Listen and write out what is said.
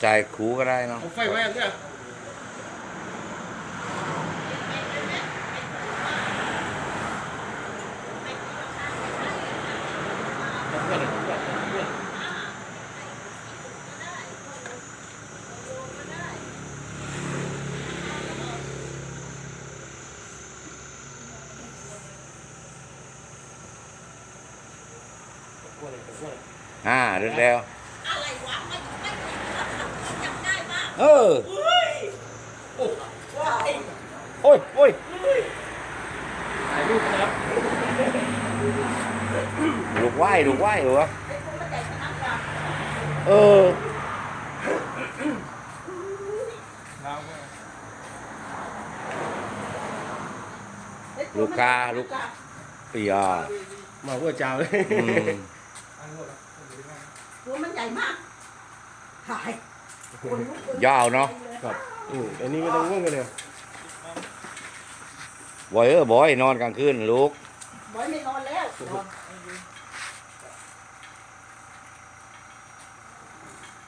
ใจครูก็ได้เนาะ เอาไฟไว้อันเนี้ยเอาเพื่อนเอาเพื่อนเอาเพื่อนกล้วยกล้วยอ่าเร็วแเออ โอ้ ว้าย โอ้ยโอ้ย ถ่ายรูปนะครับ ลูกไหวลูกไหวเหรอวะ ไอ้พวกมันใหญ่ขนาดนั้น เออ ลูกค้าลูก ปีอ่ะ มาหัวเจ้าเลย อืม ตัวมันใหญ่มากหายคนลุกคน ยาวเนาะครับอืมอันนี้ไม่ต้องง่วงกันเลยบอยเออบอยนอนกลางคืนลูกบอยไม่นอนแล้วนอน